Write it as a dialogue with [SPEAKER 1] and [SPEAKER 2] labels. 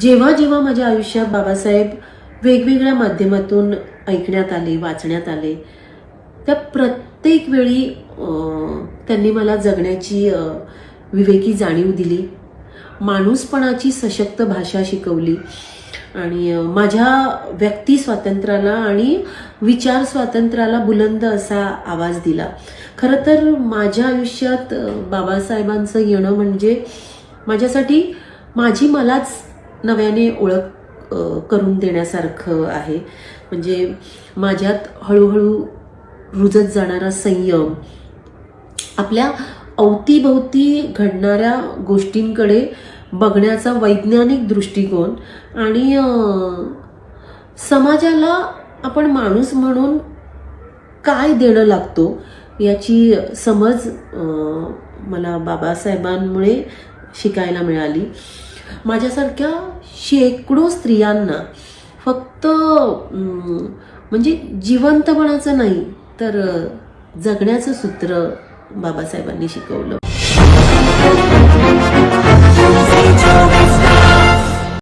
[SPEAKER 1] जेव्हा जेव्हा माझ्या आयुष्यात बाबासाहेब वेगवेगळ्या माध्यमातून ऐकण्यात आले वाचण्यात आले त्या प्रत्येक वेळी त्यांनी मला जगण्याची विवेकी जाणीव दिली. माणूसपणाची सशक्त भाषा शिकवली. आणि माझ्या व्यक्ती स्वातंत्र्याला आणि विचार स्वातंत्र्याला बुलंद असा आवाज दिला. खरं तर माझ्या आयुष्यात बाबासाहेबांचं येणं म्हणजे माझ्यासाठी माझी मलाच नव्याने ओळख करून देण्यासारखं आहे. म्हणजे माझ्यात हळूहळू रुजत जाणारा संयम आपल्या अवतीभवती घडणाऱ्या गोष्टींकडे बघण्याचा वैज्ञानिक दृष्टिकोन आणि समाजाला आपण माणूस म्हणून काय देणं लागतो याची समज मला बाबासाहेबांमुळे शिकायला मिळाली. माझ्यासारख्या शेकडो स्त्रियांना फक्त म्हणजे जिवंतपणाचं नाही तर जगण्याचं सूत्र बाबासाहेबांनी शिकवलं.